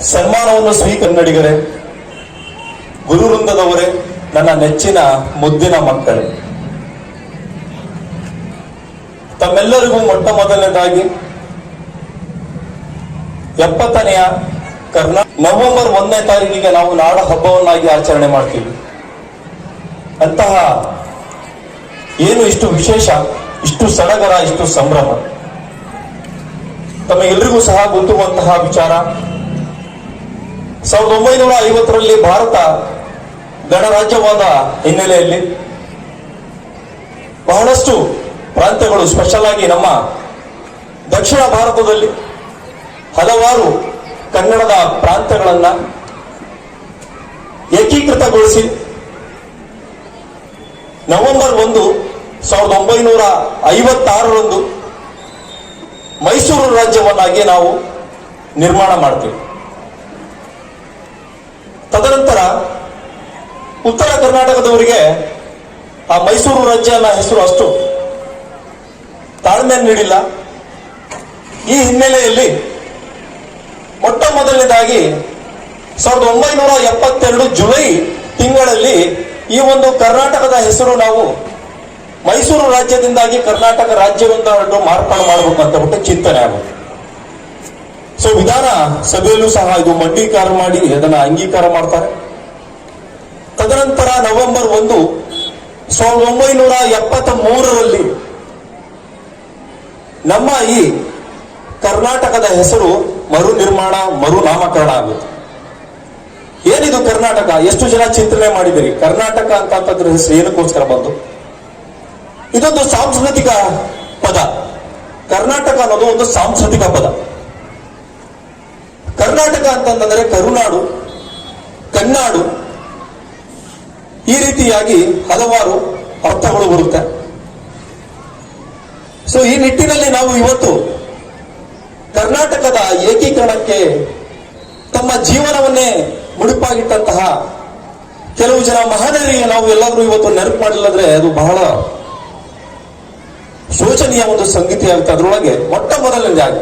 ಸನ್ಮಾನವನ್ನು ಸ್ವೀಕನ್ನಡಿಗರೇ ಗುರುವೃಂದದವರೇ, ನನ್ನ ನೆಚ್ಚಿನ ಮುದ್ದಿನ ಮಕ್ಕಳೇ. ತಮ್ಮೆಲ್ಲರಿಗೂ ಮೊಟ್ಟ ಮೊದಲನೇದಾಗಿ ಎಪ್ಪತ್ತನೆಯ ಕರ್ನಾ, ನವೆಂಬರ್ ಒಂದನೇ ತಾರೀಕಿಗೆ ನಾವು ನಾಡ ಹಬ್ಬವನ್ನಾಗಿ ಆಚರಣೆ ಮಾಡ್ತೀವಿ. ಅಂತಹ ಏನು ಇಷ್ಟು ವಿಶೇಷ, ಇಷ್ಟು ಸಡಗರ, ಇಷ್ಟು ಸಂಭ್ರಮ. ತಮಗೆಲ್ಲರಿಗೂ ಸಹ ಗೊತ್ತುವಂತಹ ವಿಚಾರ ಸಾವಿರದ ಒಂಬೈನೂರ ಐವತ್ತರಲ್ಲಿ ಭಾರತ ಗಣರಾಜ್ಯವಾದ ಹಿನ್ನೆಲೆಯಲ್ಲಿ ಬಹಳಷ್ಟು ಪ್ರಾಂತ್ಯಗಳು ಸ್ಪೆಷಲ್ ಆಗಿ ನಮ್ಮ ದಕ್ಷಿಣ ಭಾರತದಲ್ಲಿ ಹಲವಾರು ಕನ್ನಡದ ಪ್ರಾಂತ್ಯಗಳನ್ನು ಏಕೀಕೃತಗೊಳಿಸಿ ನವೆಂಬರ್ ಒಂದು ಸಾವಿರದ ಒಂಬೈನೂರ ಐವತ್ತಾರರಂದು ಮೈಸೂರು ರಾಜ್ಯವನ್ನಾಗಿ ನಾವು ನಿರ್ಮಾಣ ಮಾಡ್ತೀವಿ. ತದನಂತರ ಉತ್ತರ ಕರ್ನಾಟಕದವರಿಗೆ ಆ ಮೈಸೂರು ರಾಜ್ಯ ಅನ್ನೋ ಹೆಸರು ಅಷ್ಟು ತಾಳ್ಮೆ ನೀಡಿಲ್ಲ. ಈ ಹಿನ್ನೆಲೆಯಲ್ಲಿ ಮೊಟ್ಟ ಮೊದಲನೇದಾಗಿ ಸಾವಿರದ ಒಂಬೈನೂರ ಎಪ್ಪತ್ತೆರಡು ಜುಲೈ ತಿಂಗಳಲ್ಲಿ ಈ ಒಂದು ಕರ್ನಾಟಕದ ಹೆಸರು ನಾವು ಮೈಸೂರು ರಾಜ್ಯದಿಂದಾಗಿ ಕರ್ನಾಟಕ ರಾಜ್ಯವನ್ನು ಮಾರ್ಪಾಡು ಮಾಡಬೇಕು ಅಂತ ಬಿಟ್ಟು ಚಿಂತನೆ ಆಗುತ್ತೆ. ಸೊ ವಿಧಾನ ಸಭೆಯಲ್ಲೂ ಸಹ ಇದು ಮಂಡೀಕಾರ ಮಾಡಿ ಅದನ್ನ ಅಂಗೀಕಾರ ಮಾಡ್ತಾರೆ. ತದನಂತರ ನವೆಂಬರ್ ಒಂದು, ಸಾವಿರದ ಒಂಬೈನೂರ ಎಪ್ಪತ್ತ ಮೂರರಲ್ಲಿ ನಮ್ಮ ಈ ಕರ್ನಾಟಕದ ಹೆಸರು ಮರು ನಿರ್ಮಾಣ, ಮರು ನಾಮಕರಣ ಆಗುತ್ತೆ. ಏನಿದು ಕರ್ನಾಟಕ? ಎಷ್ಟು ಜನ ಚಿಂತನೆ ಮಾಡಿದಿರಿ ಕರ್ನಾಟಕ ಅಂತಂತಂದ್ರೆ ಹೆಸರು ಏನಕ್ಕೋಸ್ಕರ ಬಂದು? ಇದೊಂದು ಸಾಂಸ್ಕೃತಿಕ ಪದ. ಕರ್ನಾಟಕ ಅನ್ನೋದು ಒಂದು ಸಾಂಸ್ಕೃತಿಕ ಪದ. ಕರ್ನಾಟಕ ಅಂತಂದ್ರೆ ಕರುನಾಡು, ಕನ್ನಾಡು. ಈ ರೀತಿಯಾಗಿ ಹಲವಾರು ಅರ್ಥಗಳು ಬರುತ್ತೆ. ಸೊ ಈ ನಿಟ್ಟಿನಲ್ಲಿ ನಾವು ಇವತ್ತು ಕರ್ನಾಟಕದ ಏಕೀಕರಣಕ್ಕೆ ತಮ್ಮ ಜೀವನವನ್ನೇ ಮುಡಿಪಾಗಿಟ್ಟಂತಹ ಕೆಲವು ಜನ ಮಹಾನರಿಗೆ ನಾವು ಎಲ್ಲಾದರೂ ಇವತ್ತು ನೆನಪು ಮಾಡಿಲ್ಲದ್ರೆ ಅದು ಬಹಳ ಶೋಚನೀಯ ಒಂದು ಸಂಗತಿ ಆಗುತ್ತೆ ಅದರೊಳಗೆ ಮೊಟ್ಟ ಮೊದಲನೇದಾಗಿ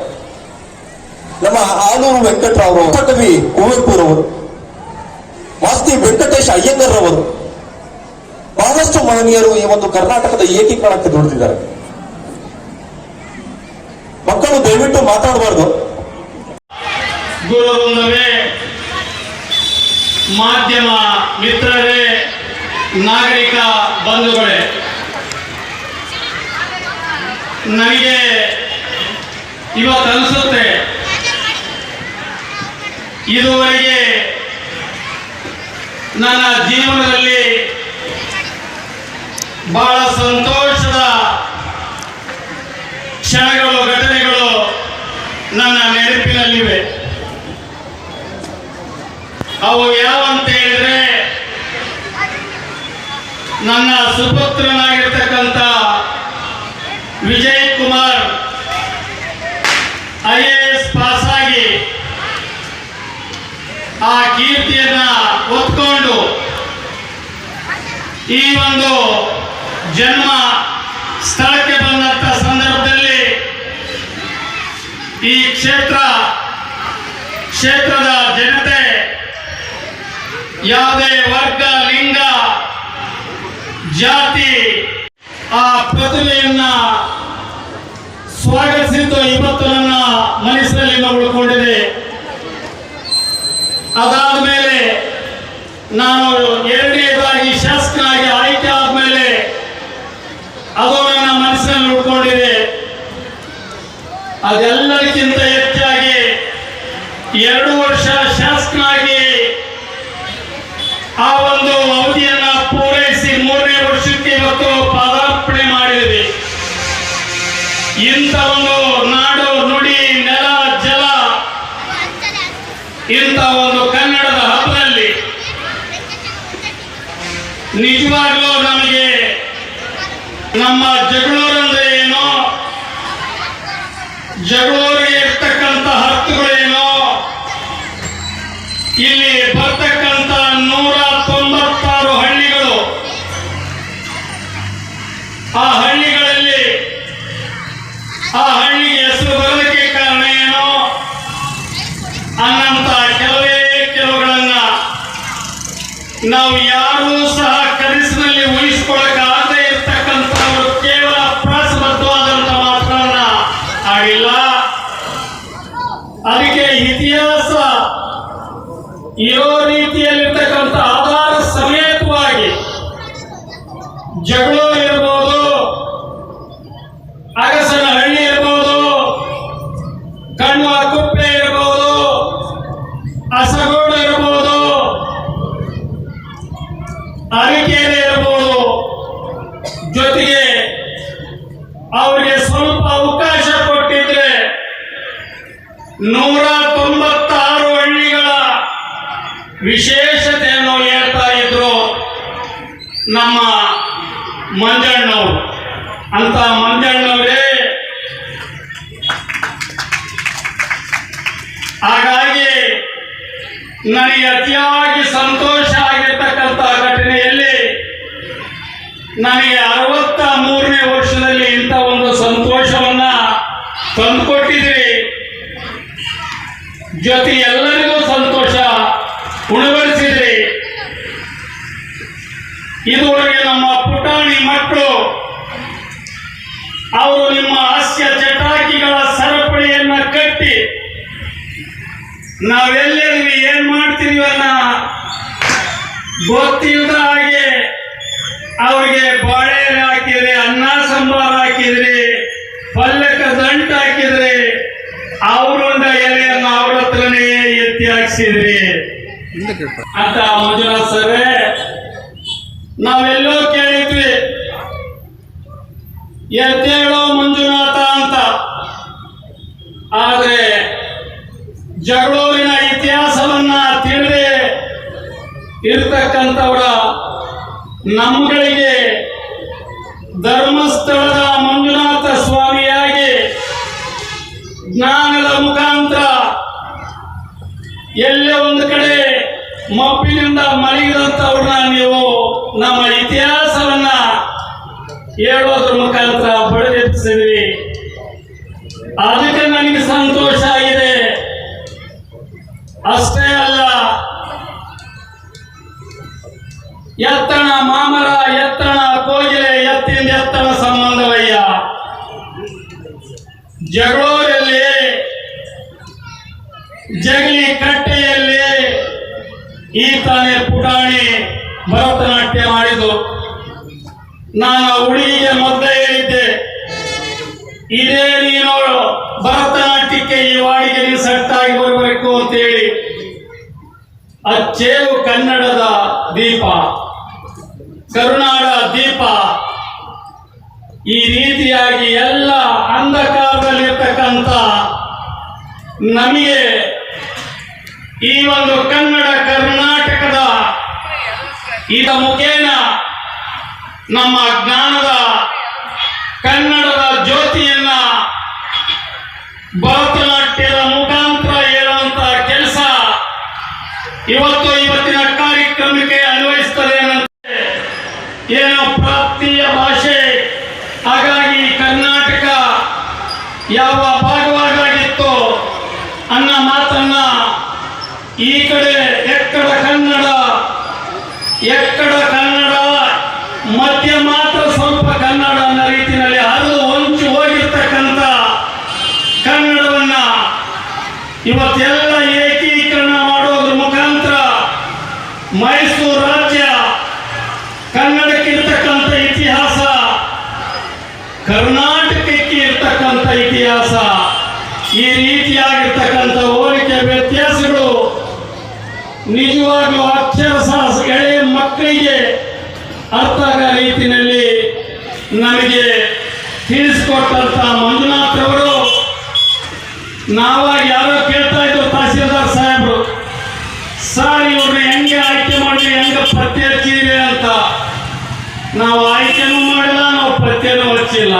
ನಮ್ಮ ಆಲೂರು ವೆಂಕಟರಾವ್ ಕವಿ ಕುವೆಂಪುರವರು, ವಾಸ್ತಿ ವೆಂಕಟೇಶ್ ಅಯ್ಯಂಗರ್ ಅವರು ಬಹಳಷ್ಟು ಮಹನೀಯರು ಈ ಒಂದು ಕರ್ನಾಟಕದ ಏಕೀಕರಣಕ್ಕೆ ದುಡಿದಿದ್ದಾರೆ. ಮಕ್ಕಳು ದಯವಿಟ್ಟು ಮಾತಾಡಬಾರ್ದು. ಮಾಧ್ಯಮ ಮಿತ್ರರೇ, ನಾಗರಿಕ ಬಂಧುಗಳೇ, ನನಗೆ ಇವತ್ತು ಅನಿಸುತ್ತೆ ಇದುವರೆಗೆ ನನ್ನ ಜೀವನದಲ್ಲಿ ಬಹಳ ಸಂತೋಷದ ಕ್ಷಣಗಳು, ಘಟನೆಗಳು ನನ್ನ ನೆನಪಿನಲ್ಲಿವೆ. ಅವು ಯಾವಂತ ಹೇಳಿದ್ರೆ ನನ್ನ ಸುಪುತ್ರನಾಗಿರ್ತಕ್ಕಂಥ ವಿಜಯ್ ಕುಮಾರ್ ಐ ಎ ಆ ಕೀರ್ತಿಯನ್ನ ಒತ್ಕೊಂಡು ಈ ಒಂದು ಜನ್ಮ ಸ್ಥಳಕ್ಕೆ ಬಂದಂತ ಸಂದರ್ಭದಲ್ಲಿ ಈ ಕ್ಷೇತ್ರ, ಕ್ಷೇತ್ರದ ಜನತೆ, ಯಾವುದೇ ವರ್ಗ, ಲಿಂಗ, ಜಾತಿ ಆ ಪ್ರತಿಭೆಯನ್ನ ಸ್ವಾಗತಿಸಿದ್ದು ಇವತ್ತು ನನ್ನ ಮನಸ್ಸಿನಲ್ಲಿ ಉಳ್ಕೊಂಡಿದೆ ಅದಾದ ಮೇಲೆ ನಾನು ಎರಡನೇದಾಗಿ ಶಾಸಕನಾಗಿ ಆಯ್ಕೆ ಆದ್ಮೇಲೆ ಅದು ನನ್ನ ಮನಸ್ಸಿನಲ್ಲಿ ಉಳ್ಕೊಂಡಿದೆ. ಅದೆಲ್ಲದಕ್ಕಿಂತ ಹೆಚ್ಚಾಗಿ ಎರಡು ವರ್ಷ ನಮ್ಮ ಜಗಳೂರಂದ್ರೆ ಏನೋ? ಜಗಳೂರಿಗೆ ಇರ್ತಕ್ಕಂಥ ಹತ್ತುಗಳೇನೋ ಇಲ್ಲಿ ಬರ್ತಕ್ಕಂಥ ನೂರ ತೊಂಬತ್ತಾರು ಹಳ್ಳಿಗಳು. ಆ ಹಳ್ಳಿಗಳಲ್ಲಿ ಆ ಹಳ್ಳಿಗೆ ಹೆಸರು ಬರೋದಕ್ಕೆ ಕಾರಣ ಏನೋ? ಅನ್ನಂತ ಕೆಲವೇ ಕೆಲವುಗಳನ್ನ ನಾವು ಯಾರೂ ಸಹ ಕನಸಿನಲ್ಲಿ ಊಹಿಸಿಕೊಳ್ಳಕ್ಕಾಗದೇ ಇರ್ತಕ್ಕಂಥವರು ಕೇವಲ ಪ್ರಾಸಬದ್ಧವಾದಂತ ಮಾತನ್ನ ಆಡಿಲ್ಲ ಅದಕ್ಕೆ ಇತಿಹಾಸ ಇರೋ ರೀತಿಯಲ್ಲಿರ್ತಕ್ಕಂಥ ಆಧಾರ ಸಮೇತವಾಗಿ ಜಗಳ ಇರ್ಬೋದು ಅಗಸನ ಹಳ್ಳಿ ಇರ್ಬೋದು ಕಣ್ಣು ಕುಪ್ಪೆ ಇರ್ಬೋದು, ಅಸಗೋಡು ಇರ್ಬೋದು, ಅರಿಕೆರೆ ಇರ್ಬೋದು, ಜೊತೆಗೆ ಅವರಿಗೆ ಸ್ವಲ್ಪ ಅವಕಾಶ ಕೊಟ್ಟಿದ್ರೆ ನೂರ ತೊಂಬತ್ತಾರು ಹಳ್ಳಿಗಳ ವಿಶೇಷತೆಯನ್ನು ಹೇಳ್ತಾ ಇದ್ರು ನಮ್ಮ ಮಂಜಣ್ಣವರು ಅಂತ ಮಂಜಣ್ಣವರೇ ಹಾಗಾಗಿ ನನಗೆ ಅತಿಯಾಗಿ ಸಂತೋಷ ಆಗಿರ್ತಕ್ಕಂಥ ಘಟನೆಯಲ್ಲಿ ನನಗೆ ಅರವತ್ತ ಮೂರನೇ ವರ್ಷದಲ್ಲಿ ಇಂಥ ಒಂದು ಸಂತೋಷವನ್ನ ತಂದುಕೊಟ್ಟಿದ್ರಿ ಜೊತೆ ಎಲ್ಲರಿಗೂ ಸಂತೋಷ ಉಣಬಡಿಸಿದ್ರಿ ಇದುವರೆಗೆ ನಮ್ಮ ಪುಟಾಣಿ ಮಕ್ಕಳು ಅವರು ನಿಮ್ಮ ಹಾಸ್ಯ ಚಟಾಕಿಗಳ ಸರಪಳಿಯನ್ನ ಕಟ್ಟಿ ನಾವೆಲ್ಲರಿಗೂ ಏನ್ ಮಾಡ್ತೀವಿ ಅನ್ನ ಗೊತ್ತಿಲ್ಲದ ಹಾಗೆ ಅವ್ರಿಗೆ ಬಾಳೆ ಹಾಕಿದ್ರಿ, ಅನ್ನ ಸಾಂಬಾರ್ ಹಾಕಿದ್ರಿ ಪಲ್ಲಕ ದಂಟ ಹಾಕಿದ್ರಿ ಅವರುಂಡ ಎಲೆಯನ್ನು ಅವ್ರ ಹತ್ರನೇ ಎತ್ತಿ ಹಾಕ್ಸಿದ್ರಿ. ಅಂತ ಮಂಜುನಾಥ್ ಸರೇ ನಾವೆಲ್ಲೋ ಕೇಳಿದ್ವಿ. ಎತ್ತೇಳೋ ಮಂಜುನಾಥ ಅಂತ. ಆದ್ರೆ ಜಗಳೂರಿನ ಇತಿಹಾಸವನ್ನ ತಿಳಿದೇ ಇರ್ತಕ್ಕಂಥವರ ನಮ್ಮಗಳಿಗೆ ಧರ್ಮಸ್ಥಳದ ಮಂಜುನಾಥ ಸ್ವಾಮಿಯಾಗಿ ಜ್ಞಾನದ ಮುಖಾಂತರ ಎಲ್ಲೇ ಒಂದು ಕಡೆ ಮಪ್ಪಿನಿಂದ ಮಲಗಿದಂಥವ್ರನ್ನ ನೀವು ನಮ್ಮ ಇತಿಹಾಸವನ್ನ ಹೇಳೋದ್ರ ಮುಖಾಂತರ ಬಡಿದೆಬ್ಬಿಸಿದ್ರಿ ಅದಕ್ಕೆ ನನಗೆ ಸಂತೋಷ ಆಗಿದೆ. ಅಷ್ಟೇ ಜಗಳೂರಲ್ಲಿ, ಜಗಲಿ ಕಟ್ಟೆಯಲ್ಲಿ ಈ ತಾನೇ ಪುಟಾಣಿ ಭರತನಾಟ್ಯ ಮಾಡಿದು ನಾನು ಹುಡುಗಿಗೆ ಮೊದಲೇ ಹೇಳಿದ್ದೆ, ಇದೇ ನೀನು ಭರತನಾಟ್ಯಕ್ಕೆ ಈ ವಾಡಿಗೆ ನೀನು ಸೆಟ್ ಆಗಿ ಬರಬೇಕು ಅಂತೇಳಿ. ಅಚ್ಚೇವು ಕನ್ನಡದ ದೀಪ ದೀಪ ಈ ರೀತಿಯಾಗಿ ಎಲ್ಲ ಅಂಧಕಾರದಲ್ಲಿರ್ತಕ್ಕಂಥ ನಮಗೆ ಈ ಒಂದು ಕನ್ನಡ ಕರ್ನಾಟಕದ ಇದ ಮುಖೇನ ನಮ್ಮ ಜ್ಞಾನದ ಕನ್ನಡದ ಜ್ಯೋತಿಯನ್ನ ಭರತನಾಟ್ಯದ ಮುಖಾಂತರ ಹೇಳುವಂತ ಕೆಲಸ ಇವತ್ತು ಇವತ್ತಿನ ಕಾರ್ಯಕ್ರಮಕ್ಕೆ ಅನ್ವಯಿಸ್ತದೆ ಏನಂತ ಏನು ಪ್ರಾಪ್ತಿಯ ಭಾಷೆ ಹಾಗಾಗಿ ಕರ್ನಾಟಕ ಯಾವ ಭಾಗವಾಗಿತ್ತು ಅನ್ನ ಮಾತನ್ನ ಈ ಕಡೆ ಎಕ್ಕಡ ಕನ್ನಡ ಎಕ್ಕಡ ಕನ್ನಡ ಮಧ್ಯ ಮಾತ್ರ ಸ್ವಲ್ಪ ಕನ್ನಡ ಅನ್ನೋ ರೀತಿಯಲ್ಲಿ ಹರಿದು ಹೊಂಚು ಹೋಗಿರ್ತಕ್ಕಂಥ ಕನ್ನಡವನ್ನ ಇವತ್ತೆಲ್ಲ ಏಕೀಕರಣ ಮಾಡೋದ್ರ ಮುಖಾಂತರ ಮೈಸೂರು ರಾಜ್ಯ ಕನ್ನಡಕ್ಕೆ ಇರ್ತಕ್ಕಂಥ ಇತಿಹಾಸ ಕರ್ನಾಟಕಕ್ಕೆ ಇರ್ತಕ್ಕಂಥ ಇತಿಹಾಸ ಈ ರೀತಿಯಾಗಿರ್ತಕ್ಕಂಥ ಹೋಲಿಕೆ ವ್ಯತ್ಯಾಸಗಳು ನಿಜವಾಗ್ಲೂ ಅಕ್ಷರಶಃ ಎಳೆಯ ಮಕ್ಕಳಿಗೆ ಅರ್ಥ ಆಗೋ ರೀತಿಯಲ್ಲಿ ನಮಗೆ ತಿಳಿಸ್ಕೊಟ್ಟಂತ ಮಂಜುನಾಥ್ ಅವರು ನಾವಾಗ ಯಾರೋ ಕೇಳ್ತಾ ಇದ್ರು ತಹಸೀಲ್ದಾರ್ ಸಾಹೇಬ್ರು ಸರ್ ಇವ್ರನ್ನ ಹೆಂಗೆ ಆಯ್ಕೆ ಮಾಡಿ ಹೆಂಗೆ ಪತ್ತೆ ಹಚ್ಚಿದ್ರಿ ಅಂತ ನಾವು ಆಯ್ಕೆನೂ ಮಾಡಿಲ್ಲ ನಾವು ಪತ್ತೆನೂ ಹಚ್ಚಿಲ್ಲ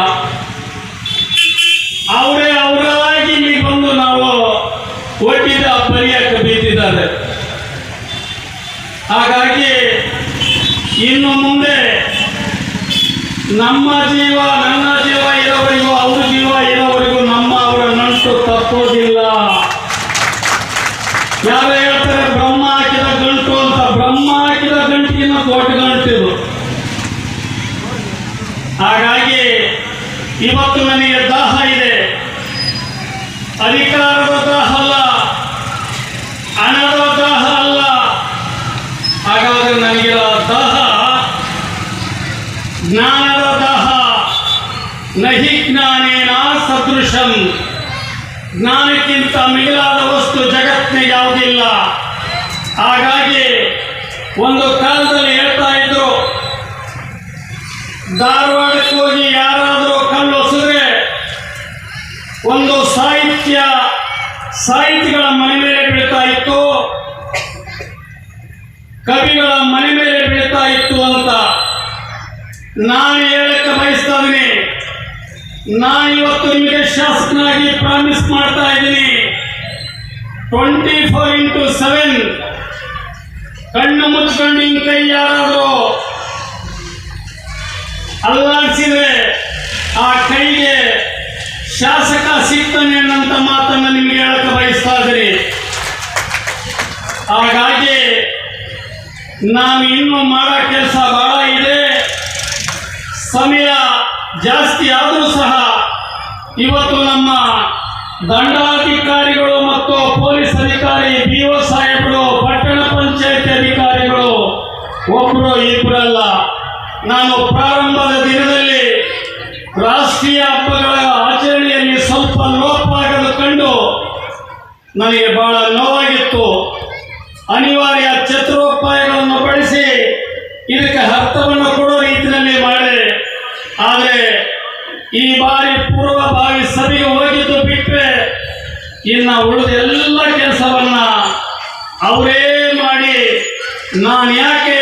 ಅವರೇ ಅವರಾಗಿ ಇಲ್ಲಿ ಬಂದು ನಾವು ಒಟ್ಟಿದ ಪರಿಯಕ್ಕೆ ಬಿದ್ದಿದ್ದಾರೆ ಹಾಗಾಗಿ ಇನ್ನು ಮುಂದೆ ನಮ್ಮ ಜೀವ ನನ್ನ ಜೀವ ಇರೋವರೆಗೂ ಅವ್ರ ಜೀವ ಇರೋವರೆಗೂ ಒಂದು ಕಾಲದಲ್ಲಿ ಹೇಳ್ತಾ ಇದ್ರು, ಧಾರವಾಡಕ್ಕೆ ಹೋಗಿ ಯಾರಾದರೂ ಕಲ್ಲು ಹೊಸಿದ್ರೆ ಒಂದು ಸಾಹಿತ್ಯ ಸಾಹಿತಿಗಳ ಮನೆ ಮೇಲೆ ಬೀಳ್ತಾ ಇತ್ತು, ಕವಿಗಳ ಮನೆ ಮೇಲೆ ಬೀಳ್ತಾ ಇತ್ತು ಅಂತ ನಾನು ಹೇಳಕ್ಕೆ ಬಯಸ್ತಾ ಇದ್ದೀನಿ ನಾನು ಇವತ್ತು ನಿಮಗೆ ಶಾಸಕನಾಗಿ ಪ್ರಾಮಿಸ್ ಮಾಡ್ತಾ ಇದ್ದೀನಿ. ಟ್ವೆಂಟಿ ಫೋರ್ ಇಂಟು ಸೆವೆನ್ ಕಣ್ಣು ಮುಚ್ಕೊಂಡು ಹಿಂಗ್ ಕೈ ಅಲ್ಲಾಡಿಸಿದ್ರೆ ಆ ಕೈಗೆ ಶಾಸಕ ಸಿಗ್ತಾನೆ ಅನ್ನಂತ ಮಾತನ್ನು ನಿಮ್ಗೆ ಹೇಳಕ್ಕೆ ಬಯಸ್ತಾ ಇದ್ರಿ ಹಾಗಾಗಿ ನಾನು ಇನ್ನೂ ಮಾಡೋ ಕೆಲಸ ಬಹಳ ಇದೆ. ಸಮಯ ಜಾಸ್ತಿ ಆದರೂ ಸಹ ಇವತ್ತು ನಮ್ಮ ದಂಡಾಧಿಕಾರಿಗಳು ಮತ್ತು ಪೊಲೀಸ್ ಅಧಿಕಾರಿ ಬಿ ಒ ಒಬ್ಬರು ಇಬ್ಬರಲ್ಲ ನಾನು ಪ್ರಾರಂಭದ ದಿನದಲ್ಲಿ ರಾಷ್ಟ್ರೀಯ ಹಬ್ಬಗಳ ಆಚರಣೆಯಲ್ಲಿ ಸ್ವಲ್ಪ ಲೋಪ ಕಂಡು ನನಗೆ ಬಹಳ ನೋವಾಗಿತ್ತು. ಅನಿವಾರ್ಯ ಚತುರೋಪಾಯಗಳನ್ನು ಬಳಸಿ ಇದಕ್ಕೆ ಅರ್ಥವನ್ನು ಕೊಡೋ ರೀತಿಯಲ್ಲಿ ಮಾಡಿದೆ. ಆದರೆ ಈ ಬಾರಿ ಪೂರ್ವಭಾವಿ ಸಭೆಗೆ ಹೋಗಿದ್ದು ಬಿಟ್ಟರೆ ಇನ್ನು ಉಳಿದ ಎಲ್ಲ ಕೆಲಸವನ್ನು ಅವರೇ ಮಾಡಿ ನಾನು ಯಾಕೆ